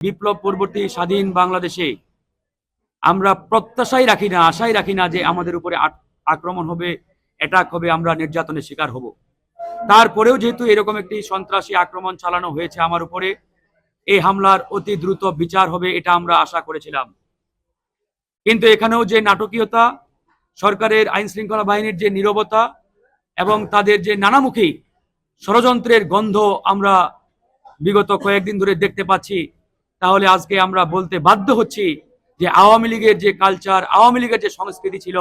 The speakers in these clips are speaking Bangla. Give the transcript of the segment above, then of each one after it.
বিপ্লব পূর্ববর্তী স্বাধীন বাংলাদেশে আমরা প্রত্যাশাই রাখি না, আশাই রাখি না যে আমাদের উপরে আক্রমণ হবে অ্যাটাক হবে, আমরা নির্যাতনের শিকার হব। তারপরেও যেহেতু এরকম একটি সন্ত্রাসী আক্রমণ চালানো হয়েছে আমার উপরে এই হামলার অতি দ্রুত বিচার হবে এটা আমরা আশা করেছিলাম। কিন্তু এখানেও যে নাটকীয়তা, সরকারের আইন শৃঙ্খলা বাহিনীর যে নীরবতা এবং তাদের যে নানামুখী ষড়যন্ত্রের গন্ধ আমরা বিগত কয়েকদিন ধরে দেখতে পাচ্ছি তাহলে আজকে আমরা বলতে বাধ্য হচ্ছি যে আওয়ামী লীগের যে কালচার আওয়ামী লীগের যে সংস্কৃতি ছিল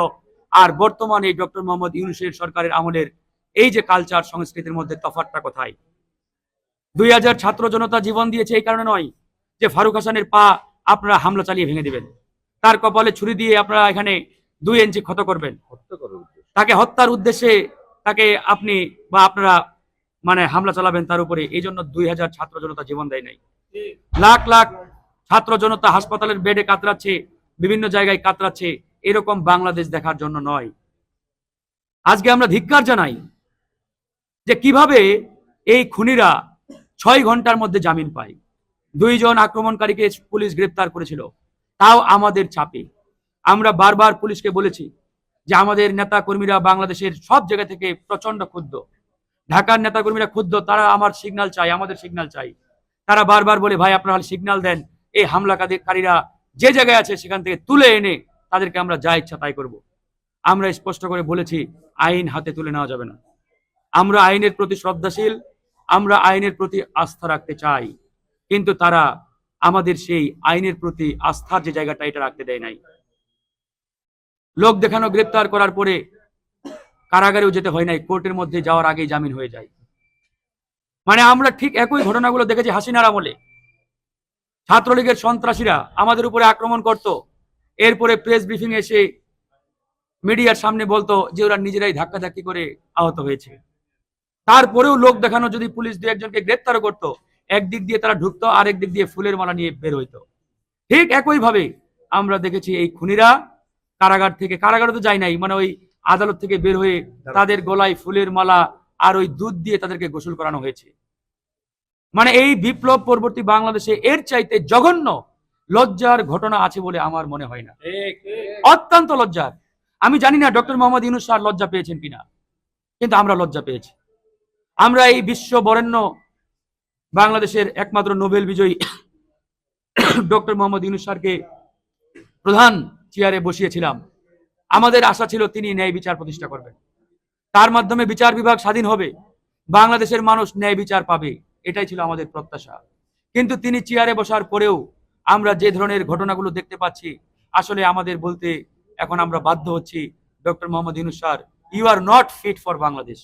আর বর্তমানে এই ডক্টর মোহাম্মদ ইউনুসের সরকারের আমলের এই যে কালচার সংস্কৃতির মধ্যে তফাৎটা কোথায়? দুই হাজার ছাত্র জনতা জীবন দিয়েছে এই কারণে নয় যে ফারুক হাসানের পা আপনারা হামলা চালিয়ে ভেঙে দিবেন। তার কপালে ছুরি দিয়ে আপনারা এখানে দুই ইঞ্চি ক্ষত করবেন। তাকে হত্যার উদ্দেশ্যে তাকে আপনি বা আপনারা মানে হামলা চালাবেন তার উপরে এই জন্য দুই হাজার ছাত্র জনতা জীবন দেয় নাই। লাখ লাখ ছাত্র জনতা হাসপাতালের বেডে কাতরাচ্ছে বিভিন্ন জায়গায় কাতরাচ্ছে এরকম বাংলাদেশ দেখার জন্য নয়। আজকে আমরা ধিক্কার জানাই যে কীভাবে এই খুনিরা ছয় ঘণ্টার মধ্যে জামিন পায়। দুইজন আক্রমণকারীকে পুলিশ গ্রেপ্তার করেছিল তাও আমাদের চাপে। আমরা বারবার পুলিশকে বলেছি যে আমাদের নেতা কর্মীরা বাংলাদেশের সব জায়গা থেকে প্রচণ্ড ক্ষুব্ধ। ঢাকার নেতা কর্মীরা ক্ষুব্ধ, তারা আমার সিগন্যাল চাই, আমাদের সিগন্যাল চাই। তারা বারবার বলে, ভাই, আপনারা সিগন্যাল দেন। এই হামলাকারীরা যে জায়গায় আছে সেখান থেকে তুলে এনে তাদেরকে আমরা যা ইচ্ছা তাই করব। আমরা স্পষ্ট করে বলেছি, আইন হাতে তুলে নেওয়া যাবে না। আমরা আইনের প্রতি শ্রদ্ধাশীল, আমরা আইনের প্রতি আস্থা রাখতে চাই। কিন্তু তারা আমাদের সেই আইনের প্রতি আস্থার যে জায়গাটা, এটা রাখতে দেয় নাই। লোক দেখানো, গ্রেপ্তার করার পরে কারাগারেও যেতে হয় নাই, কোর্টের মধ্যে যাওয়ার আগেই জামিন হয়ে যায়। মানে আমরা ঠিক একই ঘটনাগুলো দেখেছি হাসিনার আমলে। ছাত্রলীগের সন্ত্রাসীরা আমাদের উপরে আক্রমণ করত, এরপরে প্রেস ব্রিফিং এসে মিডিয়ার সামনে বলতো যে ওরা নিজেরাই ধাক্কাধাক্কি করে আহত হয়েছে। তারপরেও লোক দেখানো যদি পুলিশ দু একজনকে গ্রেপ্তার করত, একদিক দিয়ে তারা ঢুকতো, আরেক দিক দিয়ে ফুলের মালা নিয়ে বের হইতো। ঠিক একইভাবে আমরা দেখেছি এই খুনিরা কারাগার থেকে, কারাগারে তো যায় নাই মানে ওই আদালত থেকে বের হয়ে তাদের গলায় ফুলের মালা আর ওই দুধ দিয়ে তাদেরকে গোসল করানো হয়েছে। মানে এই বিপ্লব পরবর্তী বাংলাদেশে এর চাইতে জঘন্য লজ্জার ঘটনা আছে বলে আমার মনে হয় না। অত্যন্ত লজ্জার। আমি জানি না ডক্টর মোহাম্মদ ইউনুস স্যার লজ্জা পেয়েছেন কিনা কিন্তু আমরা লজ্জা পেয়েছি। আমরা এই বিশ্ব বরেণ্য বাংলাদেশের একমাত্র নোবেল বিজয়ী ডক্টর মোহাম্মদ ইউনুস স্যারকে প্রধান চেয়ারে বসিয়েছিলাম। আমাদের আশা ছিল তিনি ন্যায় বিচার প্রতিষ্ঠা করবেন। তার মাধ্যমে বিচার বিভাগ স্বাধীন হবে, বাংলাদেশের মানুষ ন্যায় বিচার পাবে, এটাই ছিল আমাদের প্রত্যাশা। কিন্তু তিনি চেয়ারে বসার পরেও আমরা যে ধরনের ঘটনাগুলো দেখতে পাচ্ছি, আসলে আমাদের বলতে এখন আমরা বাধ্য হচ্ছি, doctor Mohammad ইনুসার you are not fit for Bangladesh